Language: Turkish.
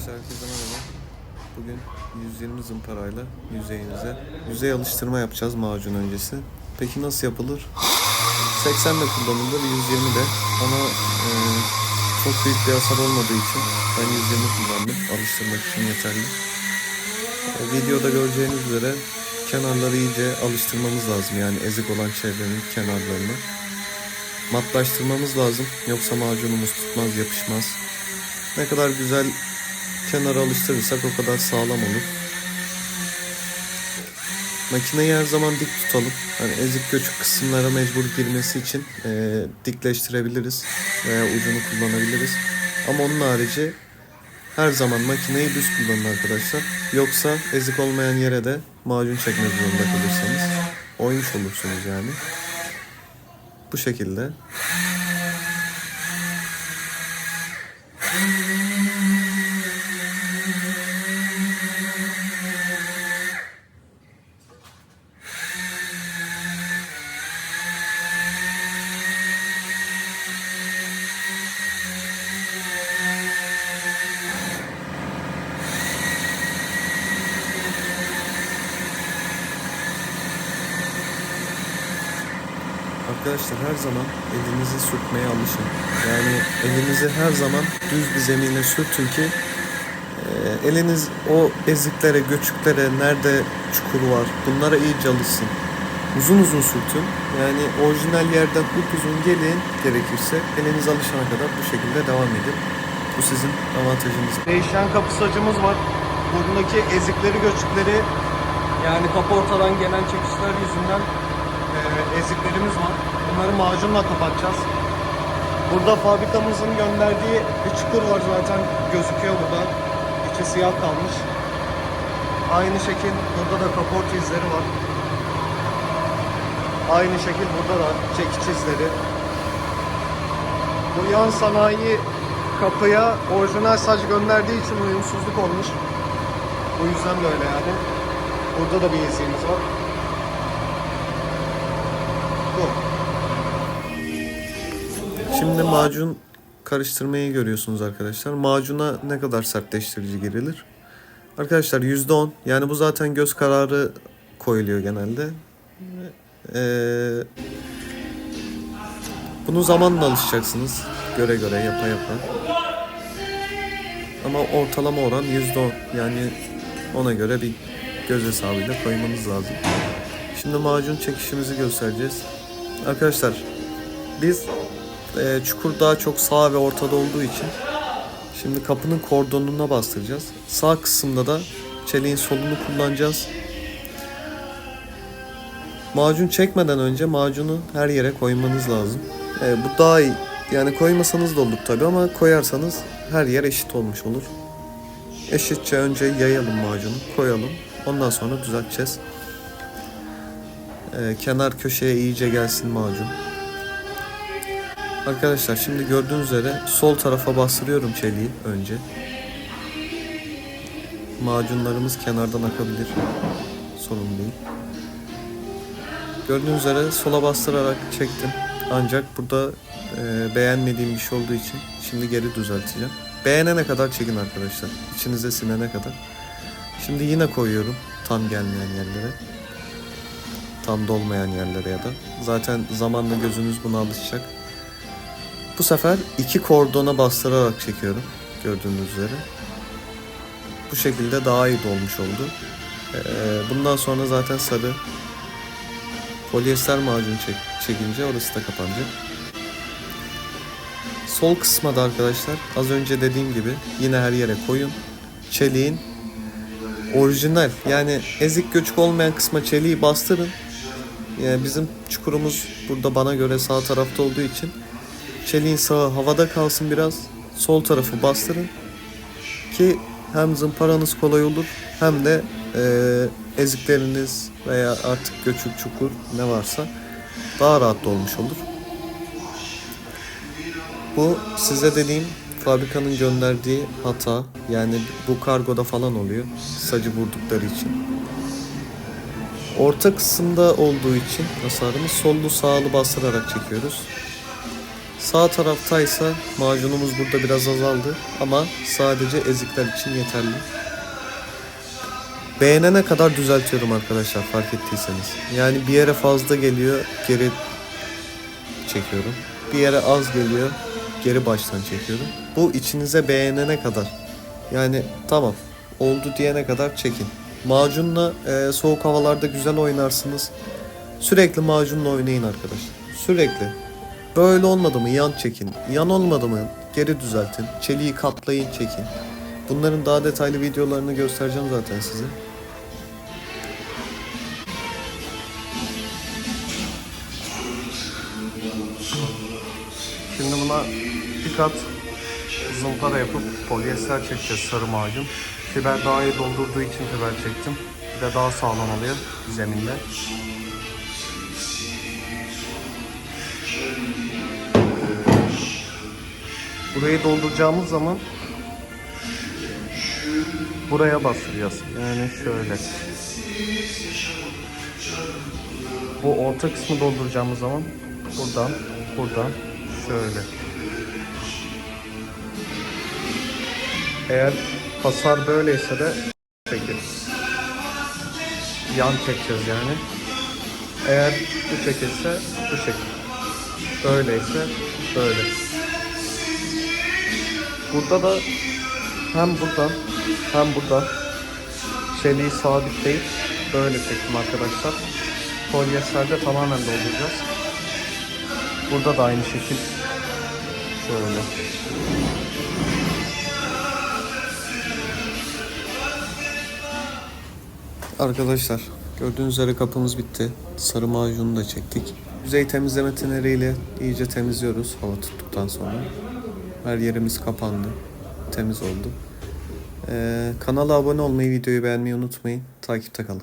Arkadaşlar herkese merhaba. Bugün 120 zımparayla yüzeyimize yüzey alıştırma yapacağız macun öncesi. Peki nasıl yapılır? 80 de kullanılır, 120 de. Ama e, çok büyük bir hasar olmadığı için ben 120 kullandım. Alıştırmak için yeterli. E, videoda göreceğiniz üzere kenarları iyice alıştırmamız lazım. Yani ezik olan çevrenin kenarlarını. Matlaştırmamız lazım. Yoksa macunumuz tutmaz, yapışmaz. Ne kadar güzel kenara alıştırırsak o kadar sağlam olur. Makineyi her zaman dik tutalım. Hani ezik göçük kısımlara mecbur girmesi için e, dikleştirebiliriz veya ucunu kullanabiliriz. Ama onun harici her zaman makineyi düz kullanın arkadaşlar. Yoksa ezik olmayan yere de macun çekmek zorunda kalırsanız oymuş olursunuz yani. Bu şekilde. Arkadaşlar her zaman elinizi sürtmeye alışın. Yani elinizi her zaman düz bir zemine sürtün ki e, eliniz o eziklere, göçüklere, nerede çukur var bunlara iyice alışsın. Uzun uzun sürtün. Yani orijinal yerden upuzun gelin gerekirse eliniz alışana kadar bu şekilde devam edin. Bu sizin avantajınız. Değişen kapı sacımız var. Burnundaki ezikleri, göçükleri yani kapı ortadan gelen çekişler yüzünden eziklerimiz var. Bunları macunla kapatacağız. Burada fabrikamızın gönderdiği bir çukur var zaten gözüküyor burada. İçi siyah kalmış. Aynı şekil burada da kaporta izleri var. Aynı şekil burada da çekiç izleri. Bu yan sanayi kapıya orijinal saç gönderdiği için uyumsuzluk olmuş. O yüzden de öyle yani. Burada da bir eziğimiz var. Şimdi macun karıştırmayı görüyorsunuz arkadaşlar. Macuna ne kadar sertleştirici girilir? Arkadaşlar %10 yani bu zaten göz kararı koyuluyor genelde. Ee, bunu zamanla alışacaksınız. Göre göre yapa yapa. Ama ortalama oran %10 yani ona göre bir göz hesabıyla koymanız lazım. Şimdi macun çekişimizi göstereceğiz. Arkadaşlar biz e, çukur daha çok sağ ve ortada olduğu için şimdi kapının kordonuna bastıracağız. Sağ kısımda da çeliğin solunu kullanacağız. Macun çekmeden önce macunu her yere koymanız lazım. E, bu daha iyi. Yani koymasanız da olur tabi ama koyarsanız her yer eşit olmuş olur. Eşitçe önce yayalım macunu, koyalım. Ondan sonra düzelteceğiz. E, kenar köşeye iyice gelsin macun. Arkadaşlar şimdi gördüğünüz üzere sol tarafa bastırıyorum çeliği önce. Macunlarımız kenardan akabilir. Sorun değil. Gördüğünüz üzere sola bastırarak çektim. Ancak burada e, beğenmediğim bir şey olduğu için şimdi geri düzelteceğim. Beğenene kadar çekin arkadaşlar. İçinize sinene kadar. Şimdi yine koyuyorum tam gelmeyen yerlere. Tam dolmayan yerlere ya da. Zaten zamanla gözünüz buna alışacak. Bu sefer iki kordona bastırarak çekiyorum. Gördüğünüz üzere. Bu şekilde daha iyi dolmuş oldu. Ee, bundan sonra zaten sarı polyester macun çek, çekince orası da kapanacak. Sol kısma da arkadaşlar az önce dediğim gibi yine her yere koyun. Çeliğin orijinal yani ezik göçük olmayan kısma çeliği bastırın. Yani bizim çukurumuz burada bana göre sağ tarafta olduğu için çeliğin sağı havada kalsın biraz. Sol tarafı bastırın. Ki hem zımparanız kolay olur hem de e, ezikleriniz veya artık göçük çukur ne varsa daha rahat dolmuş olur. Bu size dediğim fabrikanın gönderdiği hata. Yani bu kargoda falan oluyor. Sacı vurdukları için. Orta kısımda olduğu için hasarımız sollu sağlı bastırarak çekiyoruz. Sağ taraftaysa macunumuz burada biraz azaldı ama sadece ezikler için yeterli. Beğenene kadar düzeltiyorum arkadaşlar fark ettiyseniz. Yani bir yere fazla geliyor geri çekiyorum. Bir yere az geliyor geri baştan çekiyorum. Bu içinize beğenene kadar. Yani tamam oldu diyene kadar çekin. Macunla e, soğuk havalarda güzel oynarsınız. Sürekli macunla oynayın arkadaşlar. Sürekli. Böyle olmadı mı yan çekin. Yan olmadı mı geri düzeltin. Çeliği katlayın çekin. Bunların daha detaylı videolarını göstereceğim zaten size. Şimdi buna bir kat zımpara yapıp polyester çekeceğiz sarı macun. Fiber daha iyi doldurduğu için fiber çektim. Bir de daha sağlam oluyor zeminde. Burayı dolduracağımız zaman buraya bastıracağız. Yani şöyle. Bu orta kısmı dolduracağımız zaman buradan, buradan şöyle. Eğer hasar böyleyse de çekir. Yan çekeceğiz yani. Eğer bu şekilse bu şekil. Böyleyse böyle. Burada da hem buradan hem buradan çeliği sabitleyip böyle çektim arkadaşlar. Polyesterde tamamen dolduracağız. Burada da aynı şekil. Şöyle. Arkadaşlar gördüğünüz üzere kapımız bitti. Sarı macunu da çektik. Yüzey temizleme tineriyle iyice temizliyoruz hava tuttuktan sonra. Her yerimiz kapandı. Temiz oldu. Ee, kanala abone olmayı, videoyu beğenmeyi unutmayın. Takipte kalın.